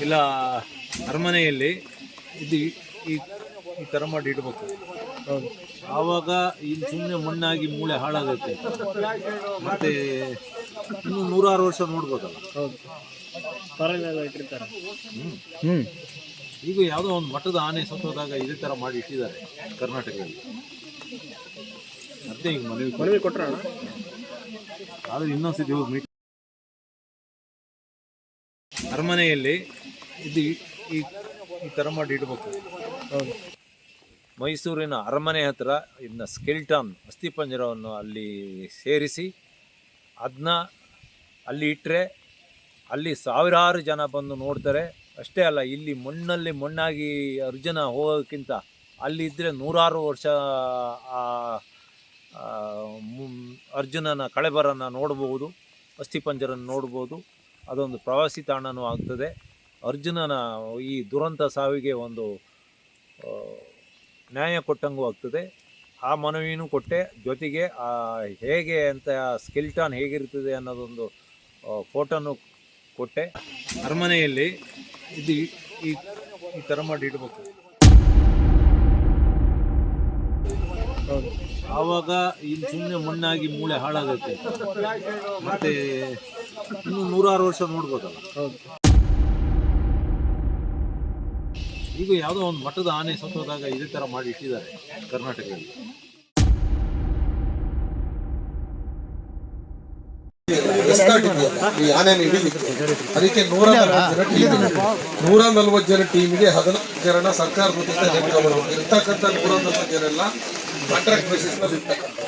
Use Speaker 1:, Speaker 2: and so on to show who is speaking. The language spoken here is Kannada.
Speaker 1: ಇಲ್ಲ ಅರಮನೆಯಲ್ಲಿ ಇದು ಈ- ಈ ಥರ ಮಾಡಿ ಇಡಬೇಕು.
Speaker 2: ಹೌದು
Speaker 1: ಆವಾಗ ಇಲ್ಲಿ ಸುಮ್ಮನೆ ಮಣ್ಣಾಗಿ ಮೂಳೆ ಹಾಳಾಗುತ್ತೆ ಮತ್ತೆ ಇನ್ನು ನೂರಾರು ವರ್ಷ ನೋಡ್ಬೋದಲ್ಲ
Speaker 2: ಹೌದು ಇಟ್ಟಿರ್ತಾರೆ. ಹ್ಞೂ
Speaker 1: ಈಗ ಯಾವುದೋ ಒಂದು ಮಠದ ಆನೆ ಸತ್ತೋದಾಗ ಇದೇ ಥರ ಮಾಡಿ ಇಟ್ಟಿದ್ದಾರೆ ಕರ್ನಾಟಕದಲ್ಲಿ. ಮತ್ತೆ ಈಗ ಮನವಿ
Speaker 2: ಮನವಿ ಮನವಿ
Speaker 1: ಆದರೆ ಇನ್ನೊಂದು ಇನ್ನೊಂದ್ಸತಿ ಹೋಗಿ ಮೀಟ್ ಅರಮನೆಯಲ್ಲಿ ಇದು ಈ- ಈ ಥರ ಮಾಡಿ ಇಡಬೇಕು. ಮೈಸೂರಿನ ಅರಮನೆ ಹತ್ರ ಸ್ಕೆಲ್ಟನ್ ಸ್ಕೆಲ್ಟಾನ್ ಅಸ್ಥಿಪಂಜರವನ್ನು ಅಲ್ಲಿ ಸೇರಿಸಿ ಅದನ್ನ ಅಲ್ಲಿ ಇಟ್ಟರೆ ಅಲ್ಲಿ ಸಾವಿರಾರು ಜನ ಬಂದು ನೋಡ್ತಾರೆ. ಅಷ್ಟೇ ಅಲ್ಲ, ಇಲ್ಲಿ ಮಣ್ಣಲ್ಲಿ ಮಣ್ಣಾಗಿ ಅರ್ಜುನ ಹೋಗೋಕ್ಕಿಂತ ಅಲ್ಲಿ ಇದ್ದರೆ ನೂರಾರು ವರ್ಷ, ಆ ಅರ್ಜುನನ ಕಳೆಬರನ್ನು ನೋಡ್ಬೋದು, ಅಸ್ಥಿಪಂಜರನ್ನು ನೋಡ್ಬೋದು. ಅದೊಂದು ಪ್ರವಾಸಿ ತಾಣನೂ ಆಗ್ತದೆ. ಅರ್ಜುನನ ಈ ದುರಂತ ಸಾವಿಗೆ ಒಂದು ನ್ಯಾಯ ಕೊಟ್ಟಂಗೂ ಆಗ್ತದೆ. ಆ ಮನವಿನೂ ಕೊಟ್ಟೆ. ಜೊತೆಗೆ, ಆ, ಹೇಗೆ ಅಂತ ಸ್ಕೆಲ್ಟಾನ್ ಹೇಗಿರ್ತದೆ ಅನ್ನೋದೊಂದು ಫೋಟೋನು ಕೊಟ್ಟೆ. ಅರಮನೆಯಲ್ಲಿ ಇದು ಈ- ಈ ಥರ ಮಾಡಿ ಇಡಬೇಕು. ಆವಾಗ ಇಲ್ಲಿ ಸುಮ್ಮನೆ ಮಣ್ಣಾಗಿ ಮೂಳೆ ಹಾಳಾಗುತ್ತೆ ಮತ್ತೆ ಇನ್ನೂ ನೂರಾರು ವರ್ಷ ನೋಡ್ಬೋದಲ್ಲ
Speaker 2: ಹೌದು
Speaker 1: ಈಗ ಯಾವುದೋ ಒಂದು ಮಠದ ಆನೆ ಸತ್ತೋದಾಗ ಇದೇ ಥರ ಮಾಡಿ ಇಟ್ಟಿದ್ದಾರೆ ಕರ್ನಾಟಕದಲ್ಲಿ.
Speaker 3: ಈ ಆನೆನ ಹಿಡಿಲಿಕ್ಕೆ ಅದಕ್ಕೆ ನೂರ ನೂರ ನಲ್ವತ್ತು ಜನ ಟೀಮ್ಗೆ ಹದಿನಾಲ್ಕು ಜನ ಸರ್ಕಾರ ವತಿಯಿಂದ ನೇಮಕ ಮಾಡಬೇಕು ಇರ್ತಕ್ಕಂಥ ನೂರ ನಲ್ವತ್ತು ಜನ ಎಲ್ಲ ಕಾಂಟ್ರಾಕ್ಟ್ ಬೇಸಿಸ್ ಮೇಲೆ ಇರ್ತಕ್ಕಂಥ